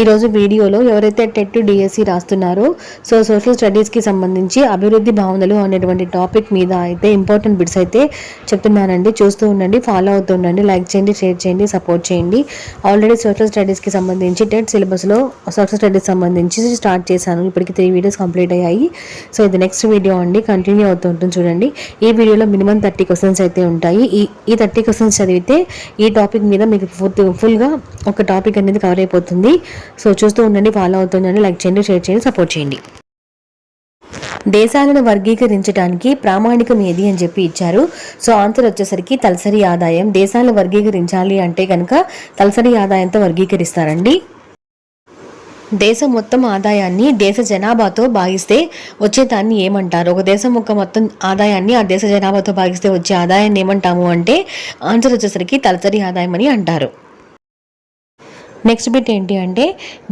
ఈరోజు వీడియోలో ఎవరైతే టెట్ డిఎస్సి రాస్తున్నారో సో సోషల్ స్టడీస్కి సంబంధించి అభివృద్ధి భావనలు అనేటువంటి టాపిక్ మీద అయితే ఇంపార్టెంట్ బిట్స్ అయితే చెప్తున్నానండి. చూస్తూ ఉండండి ఫాలో అవుతూ ఉండండి లైక్ చేయండి షేర్ చేయండి సపోర్ట్ చేయండి. ఆల్రెడీ సోషల్ స్టడీస్కి సంబంధించి టెట్ సిలబస్లో సోషల్ స్టడీస్ సంబంధించి స్టార్ట్ చేశాను. ఇప్పటికి త్రీ వీడియోస్ కంప్లీట్ అయ్యాయి. సో ఇది నెక్స్ట్ వీడియో అండి. కంటిన్యూ అవుతూ ఉంటుంది చూడండి. ఈ వీడియోలో మినిమం థర్టీ క్వశ్చన్స్ అయితే ఉంటాయి. ఈ ఈ థర్టీ క్వశ్చన్స్ చదివితే ఈ టాపిక్ మీద మీకు పూర్తి ఫుల్గా ఒక టాపిక్ అనేది కవర్ అయిపోతుంది. సో చూస్తూ ఉండండి ఫాలో అవుతుందండి లైక్ చేయండి షేర్ చేయండి సపోర్ట్ చేయండి. దేశాలను వర్గీకరించడానికి ప్రామాణికం ఏది అని చెప్పి ఇచ్చారు. సో ఆన్సర్ వచ్చేసరికి తలసరి ఆదాయం. దేశాలను వర్గీకరించాలి అంటే కనుక తలసరి ఆదాయంతో వర్గీకరిస్తారండి. దేశం మొత్తం ఆదాయాన్ని దేశ జనాభాతో భాగిస్తే వచ్చే దాన్ని ఏమంటారు? ఒక దేశం యొక్క మొత్తం ఆదాయాన్ని ఆ దేశ జనాభాతో భాగిస్తే వచ్చే ఆదాయాన్ని ఏమంటాము అంటే ఆన్సర్ వచ్చేసరికి తలసరి ఆదాయం అని అంటారు. నెక్స్ట్ బిట్ ఏంటి అంటే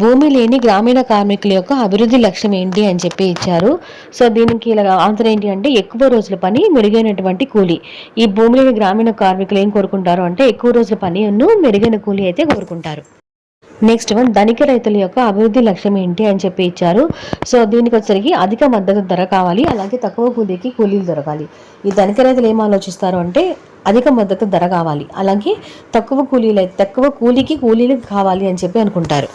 భూమి లేని గ్రామీణ కార్మికుల యొక్క అభివృద్ధి లక్ష్యం ఏంటి అని చెప్పి ఇచ్చారు. సో దీనికి ఇలా ఆన్సర్ ఏంటి అంటే ఎక్కువ రోజుల పని మెరుగైనటువంటి కూలి. ఈ భూమి లేని గ్రామీణ కార్మికులు ఏం కోరుకుంటారు అంటే ఎక్కువ రోజుల పనిను మెరుగైన కూలి అయితే కోరుకుంటారు. నెక్స్ట్ వన్ ధనిక రైతుల యొక్క అభివృద్ధి లక్ష్యం ఏంటి అని చెప్పి ఇచ్చారు. సో దీనికి వచ్చరికి అధిక మద్దతు ధర కావాలి అలాగే తక్కువ కూలీకి కూలీలు దొరకాలి. ఈ ధనిక రైతులు ఏం ఆలోచిస్తారు అంటే అధిక మద్దతు ధర కావాలి అలాగే తక్కువ కూలీలు తక్కువ కూలీకి కూలీలు కావాలి అని చెప్పి అనుకుంటారు.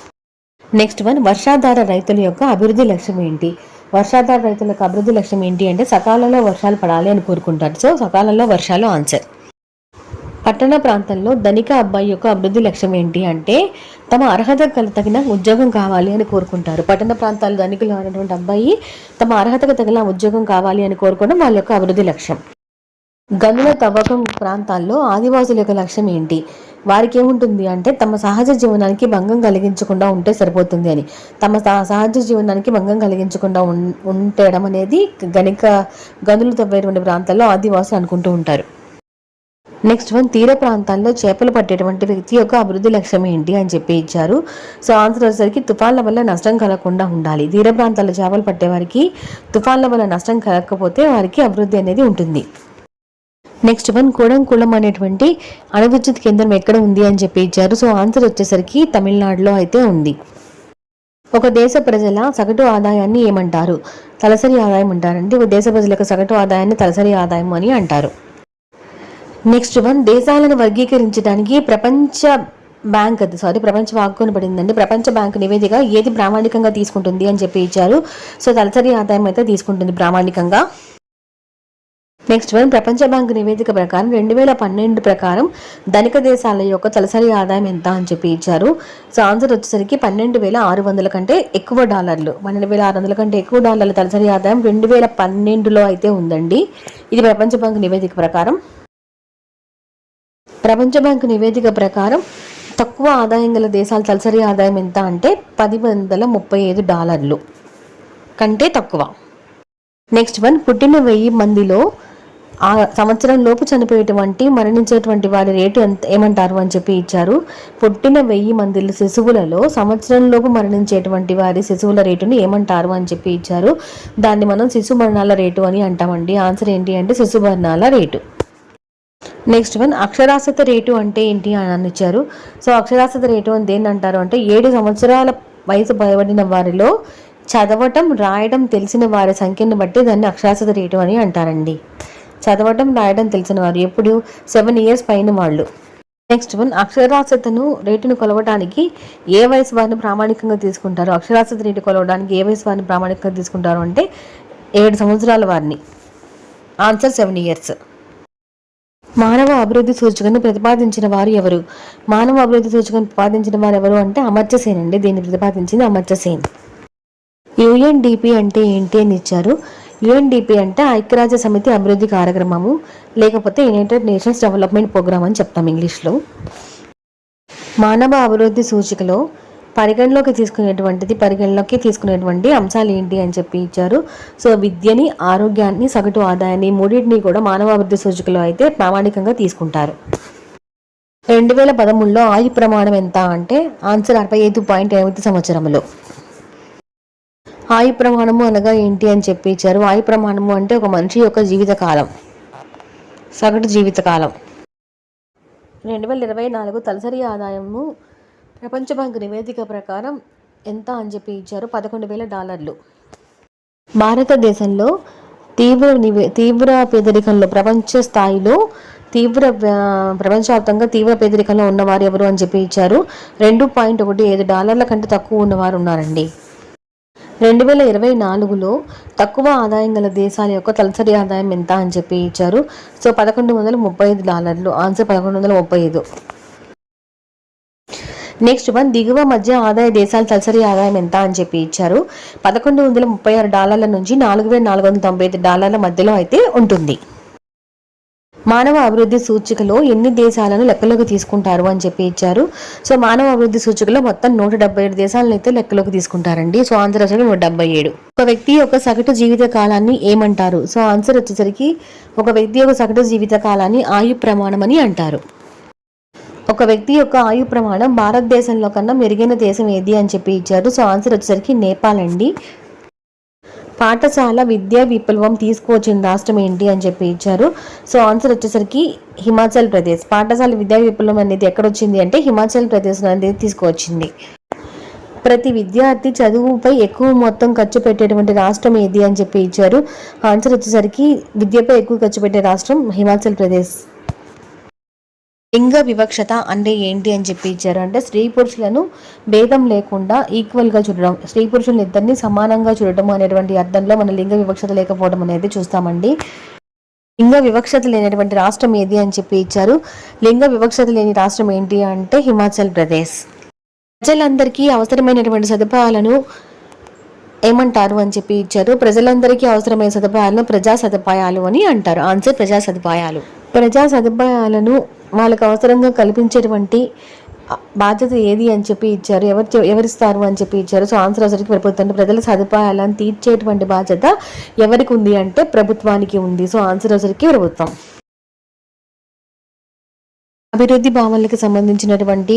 నెక్స్ట్ వన్ వర్షాధార రైతుల యొక్క అభివృద్ధి లక్ష్యం ఏంటి? వర్షాధార రైతుల యొక్క అభివృద్ధి లక్ష్యం ఏంటి అంటే సకాలంలో వర్షాలు పడాలి అని కోరుకుంటారు. సో సకాలంలో వర్షాలు ఆన్సర్ పట్టణ ప్రాంతంలో ధనిక అబ్బాయి యొక్క అభివృద్ధి లక్ష్యం ఏంటి అంటే తమ అర్హత కల తగిన ఉద్యోగం కావాలి అని కోరుకుంటారు. పట్టణ ప్రాంతాలు ధనికులు అనేటువంటి అబ్బాయి తమ అర్హతకు తగిన ఉద్యోగం కావాలి అని కోరుకోవడం వాళ్ళ యొక్క అభివృద్ధి లక్ష్యం. గనుల తవ్వకం ప్రాంతాల్లో ఆదివాసుల యొక్క లక్ష్యం ఏంటి? వారికి ఏముంటుంది అంటే తమ సహజ జీవనానికి భంగం కలిగించకుండా ఉంటే సరిపోతుంది అని. తమ సహజ జీవనానికి భంగం కలిగించకుండా ఉండడం అనేది గణిక గనులు తవ్వేటువంటి ప్రాంతాల్లో ఆదివాసులు అనుకుంటూ ఉంటారు. నెక్స్ట్ వన్ తీర ప్రాంతాల్లో చేపలు పట్టేటువంటి వ్యక్తి యొక్క అభివృద్ధి లక్ష్యం ఏంటి అని చెప్పి ఇచ్చారు. సో ఆన్సర్ వచ్చేసరికి తుఫాన్ల వల్ల నష్టం కలగకుండా ఉండాలి. తీర ప్రాంతాల్లో చేపలు పట్టే వారికి తుఫాన్ల వల్ల నష్టం కలగకపోతే వారికి అభివృద్ధి అనేది ఉంటుంది. నెక్స్ట్ వన్ కూడంకుళం అనేటువంటి అణు విద్యుత్ కేంద్రం ఎక్కడ ఉంది అని చెప్పి ఇచ్చారు. సో ఆన్సర్ వచ్చేసరికి తమిళనాడులో అయితే ఉంది. ఒక దేశ ప్రజల సగటు ఆదాయాన్ని ఏమంటారు? తలసరి ఆదాయం అంటారండి. ఒక దేశ ప్రజల యొక్క సగటు ఆదాయాన్ని తలసరి ఆదాయం అని అంటారు. నెక్స్ట్ వన్ దేశాలను వర్గీకరించడానికి ప్రపంచ బ్యాంక్ అది సారీ ప్రపంచ వాక్కుని పడిందండి ప్రపంచ బ్యాంక్ నివేదిక ఏది ప్రామాణికంగా తీసుకుంటుంది అని చెప్పి ఇచ్చారు. సో తలసరి ఆదాయం అయితే తీసుకుంటుంది ప్రామాణికంగా. నెక్స్ట్ వన్ ప్రపంచ బ్యాంక్ నివేదిక ప్రకారం రెండు వేల పన్నెండు ప్రకారం ధనిక దేశాల యొక్క తలసరి ఆదాయం ఎంత అని చెప్పి ఇచ్చారు. సో ఆన్సర్ వచ్చేసరికి పన్నెండు వేల ఆరు వందల కంటే ఎక్కువ డాలర్లు. పన్నెండు వేల ఆరు వందల కంటే ఎక్కువ డాలర్ల తలసరి ఆదాయం రెండు వేల పన్నెండులో అయితే ఉందండి. ఇది ప్రపంచ బ్యాంక్ నివేదిక ప్రకారం. ప్రపంచ బ్యాంకు నివేదిక ప్రకారం తక్కువ ఆదాయం గల దేశాల తలసరి ఆదాయం ఎంత అంటే పది వందల ముప్పై ఐదు డాలర్లు కంటే తక్కువ. నెక్స్ట్ వన్ పుట్టిన వెయ్యి మందిలో ఆ సంవత్సరం లోపు చనిపోయేటువంటి మరణించేటువంటి వారి రేటు ఎంత ఏమంటారు అని చెప్పి ఇచ్చారు. పుట్టిన వెయ్యి మంది శిశువులలో సంవత్సరం లోపు మరణించేటువంటి వారి శిశువుల రేటుని ఏమంటారు అని చెప్పి ఇచ్చారు. దాన్ని మనం శిశు మరణాల రేటు అని అంటామండి. ఆన్సర్ ఏంటి అంటే శిశు మరణాల రేటు. నెక్స్ట్ వన్ అక్షరాస్యత రేటు అంటే ఏంటి అని ఇచ్చారు సో అక్షరాస్యత రేటు అని దేని అంటారు అంటే ఏడు సంవత్సరాల వయసు భయబడిన వారిలో చదవటం రాయడం తెలిసిన వారి సంఖ్యను బట్టి దాన్ని అక్షరాస్యత రేటు అని అంటారండి. చదవటం రాయడం తెలిసిన వారు ఎప్పుడు? సెవెన్ ఇయర్స్ పైన వాళ్ళు. నెక్స్ట్ వన్ అక్షరాస్యతను రేటును కొలవడానికి ఏ వయసు వారిని ప్రామాణికంగా తీసుకుంటారు? అక్షరాస్యత రేటు కొలవడానికి ఏ వయసు వారిని ప్రామాణికంగా తీసుకుంటారు అంటే ఏడు సంవత్సరాల వారిని. ఆన్సర్ సెవెన్ ఇయర్స్ మానవ అభివృద్ధి సూచికను ప్రతిపాదించిన వారు ఎవరు? మానవ అభివృద్ధి సూచికను ప్రతిపాదించిన వారు ఎవరు అంటే అమర్త్యసేన్ అండి. దీన్ని ప్రతిపాదించింది అమర్త్యసేన్ యుఎన్డిపి అంటే ఏంటి అని ఇచ్చారు. యుఎన్డిపి అంటే ఐక్యరాజ్య సమితి అభివృద్ధి కార్యక్రమము లేకపోతే యునైటెడ్ నేషన్స్ డెవలప్మెంట్ ప్రోగ్రామ్ అని చెప్తాం ఇంగ్లీష్లో. మానవ అభివృద్ధి సూచికలో పరిగణలోకి తీసుకునేటువంటిది పరిగణలోకి తీసుకునేటువంటి అంశాలు ఏంటి అని చెప్పి ఇచ్చారు. సో విద్యని ఆరోగ్యాన్ని సగటు ఆదాయాన్ని మూడింటిని కూడా మానవ అభివృద్ధి సూచికలో అయితే ప్రామాణికంగా తీసుకుంటారు. రెండు వేల పదమూడులో ఆయు ప్రమాణం ఎంత అంటే ఆన్సర్ అరవై ఐదు పాయింట్ ఎనిమిది సంవత్సరంలో ఆయు ప్రమాణము అనగా ఏంటి అని చెప్పి ఇచ్చారు. ఆయు ప్రమాణము అంటే ఒక మనిషి యొక్క జీవితకాలం. సగటు జీవితకాలం. రెండు వేల ఇరవై నాలుగు తలసరి ఆదాయము ప్రపంచ బ్యాంకు నివేదిక ప్రకారం ఎంత అని చెప్పి ఇచ్చారు? పదకొండు వేల డాలర్లు. భారతదేశంలో తీవ్ర నివే తీవ్ర పేదరికంలో ప్రపంచ స్థాయిలో తీవ్ర ప్రపంచవ్యాప్తంగా తీవ్ర పేదరికంలో ఉన్నవారు ఎవరు అని చెప్పి ఇచ్చారు. రెండు పాయింట్ ఒకటి ఐదు డాలర్ల కంటే తక్కువ ఉన్నవారు ఉన్నారండి. రెండు వేల ఇరవై నాలుగులో తక్కువ ఆదాయం గల దేశాల యొక్క తలసరి ఆదాయం ఎంత అని చెప్పి ఇచ్చారు. సో పదకొండు వందల ముప్పై ఐదు డాలర్లు. ఆన్సర్ పదకొండు వందల ముప్పై ఐదు. నెక్స్ట్ వన్ దిగువ మధ్య ఆదాయ దేశాల తలసరి ఆదాయం ఎంత అని చెప్పి ఇచ్చారు. పదకొండు వందల ముప్పై ఆరు డాలర్ల నుంచి నాలుగు వేల నాలుగు వందల తొంభై ఐదు డాలర్ల మధ్యలో అయితే ఉంటుంది. మానవ అభివృద్ధి సూచికలో ఎన్ని దేశాలను లెక్కలోకి తీసుకుంటారు అని చెప్పి ఇచ్చారు. సో మానవ అభివృద్ధి సూచికలో మొత్తం నూట డెబ్బై ఏడు దేశాలను అయితే లెక్కలోకి తీసుకుంటారండి. సో ఆన్సర్ వచ్చేసరికి నూట డెబ్బై ఏడు. ఒక వ్యక్తి యొక్క సగటు జీవిత కాలాన్ని ఏమంటారు? సో ఆన్సర్ వచ్చేసరికి ఒక వ్యక్తి యొక్క సగటు జీవిత కాలాన్ని ఆయు ప్రమాణం అని అంటారు. ఒక వ్యక్తి యొక్క ఆయు ప్రమాణం భారతదేశంలో కన్నా మెరుగైన దేశం ఏది అని చెప్పి ఇచ్చారు. సో ఆన్సర్ వచ్చేసరికి నేపాల్ అండి. పాఠశాల విద్యా విప్లవం తీసుకువచ్చిన రాష్ట్రం ఏంటి అని చెప్పి ఇచ్చారు. సో ఆన్సర్ వచ్చేసరికి హిమాచల్ ప్రదేశ్. పాఠశాల విద్యా విప్లవం అనేది ఎక్కడ వచ్చింది అంటే హిమాచల్ ప్రదేశ్ అనేది తీసుకువచ్చింది. ప్రతి విద్యార్థి చదువుపై ఎక్కువ మొత్తం ఖర్చు పెట్టేటువంటి రాష్ట్రం ఏది అని చెప్పి ఇచ్చారు. ఆన్సర్ వచ్చేసరికి విద్యపై ఎక్కువ ఖర్చు పెట్టే రాష్ట్రం హిమాచల్ ప్రదేశ్. లింగ వివక్షత అంటే ఏంటి అని చెప్పి ఇచ్చారు. అంటే స్త్రీ పురుషులను భేదం లేకుండా ఈక్వల్గా చూడడం స్త్రీ పురుషులను ఇద్దరిని సమానంగా చూడటం అనేటువంటి అర్థంలో మన లింగ వివక్షత లేకపోవడం అనేది చూస్తామండి. లింగ వివక్షత లేనటువంటి రాష్ట్రం ఏది అని చెప్పి ఇచ్చారు. లింగ వివక్షత లేని రాష్ట్రం ఏంటి అంటే హిమాచల్ ప్రదేశ్. ప్రజలందరికీ అవసరమైనటువంటి సదుపాయాలను ఏమంటారు అని చెప్పి ఇచ్చారు. ప్రజలందరికీ అవసరమైన సదుపాయాలను ప్రజా సదుపాయాలు అని అంటారు. ఆన్సర్ ప్రజా సదుపాయాలు. ప్రజా సదుపాయాలను వాళ్ళకి అవసరంగా కల్పించేటువంటి బాధ్యత ఏది అని చెప్పి ఇచ్చారు? ఎవరు ఎవరిస్తారు అని చెప్పి ఇచ్చారు? సో ఆన్సర్ వచ్చరికి ప్రభుత్వం ప్రజల సదుపాయాలను తీర్చేటువంటి బాధ్యత ఎవరికి ఉంది అంటే ప్రభుత్వానికి ఉంది. సో ఆన్సర్ వచ్చరికి ప్రభుత్వం. అభివృద్ధి భావనలకు సంబంధించినటువంటి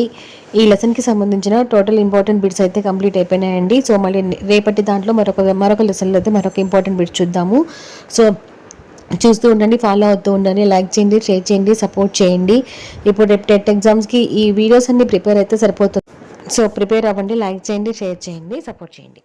ఈ లెసన్కి సంబంధించిన టోటల్ ఇంపార్టెంట్ బిట్స్ అయితే కంప్లీట్ అయిపోయినాయండి. సో మళ్ళీ రేపటి దాంట్లో మరొక మరొక లెసన్లో అయితే మరొక ఇంపార్టెంట్ బిట్స్ చూద్దాము. సో చూస్తూ ఉండండి ఫాలో అవుతూ ఉండండి లైక్ చేయండి షేర్ చేయండి సపోర్ట్ చేయండి. ఇప్పుడు రేపు టెట్ ఎగ్జామ్స్కి ఈ వీడియోస్ అన్ని ప్రిపేర్ అయితే సరిపోతుంది. సో ప్రిపేర్ అవ్వండి లైక్ చేయండి షేర్ చేయండి సపోర్ట్ చేయండి.